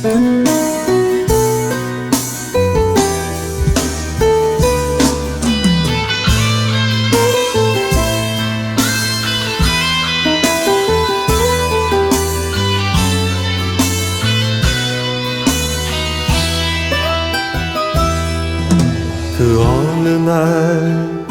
그 어느 날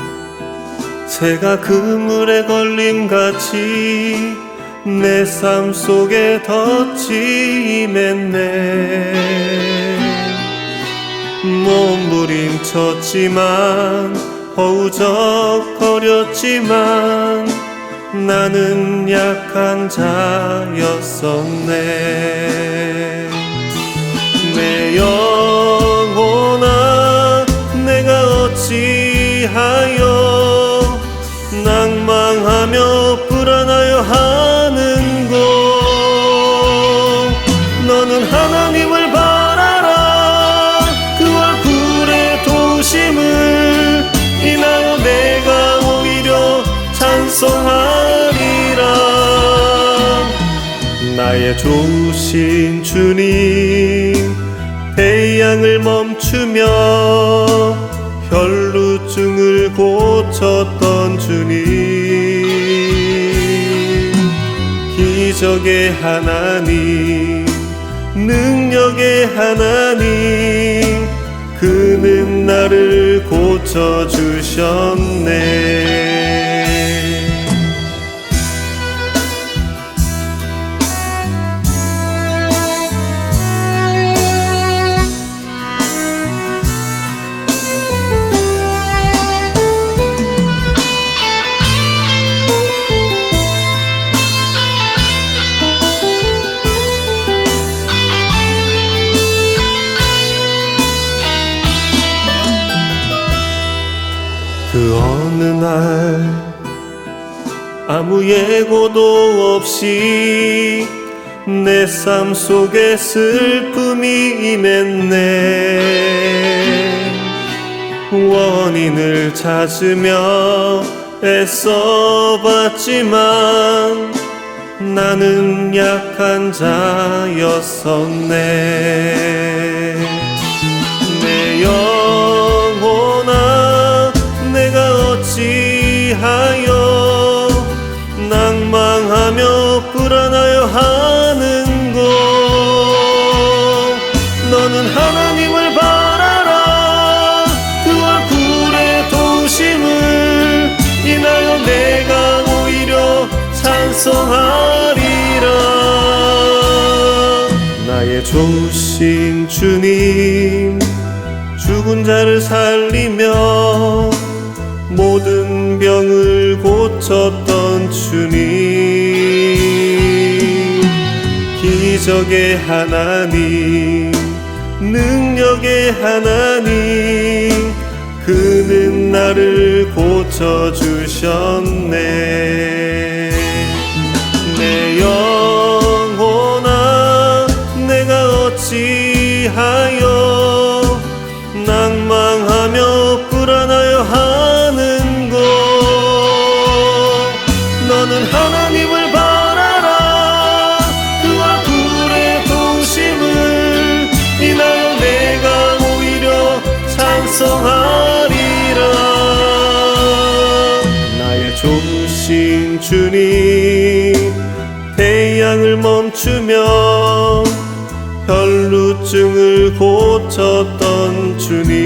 새가 그물에 걸림 같이 내 삶 속에 덧지 임했네. 몸부림쳤지만 허우적거렸지만 나는 약한 자였었네 나의 좋으신 주님 태양을 멈추며 혈루증을 고쳤던 주님. 기적의 하나님 능력의 하나님 그는 나를 고쳐주셨네 어느 날 아무 예고도 없이 내 삶 속에 슬픔이 임했네. 원인을 찾으며 애써봤지만 나는 약한 자였었네 불안하여 하는고 너는 하나님을 바라라. 그 얼굴의 도심을 인하여 내가 오히려 찬송하리라. 나의 좋으신 주님. 죽은 자를 살리며 모든 병을 고쳤던 주님 기적의 하나님 능력의 하나님 그는 나를 고쳐주셨네 좋으신 주님. 태양을 멈추며 혈루증을 고쳤던 주님.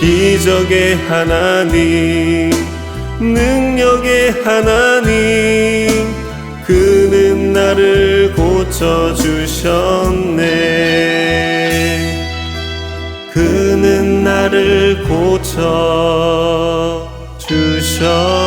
기적의 하나님 능력의 하나님 그는 나를 고쳐주셨네 고쳐주셨네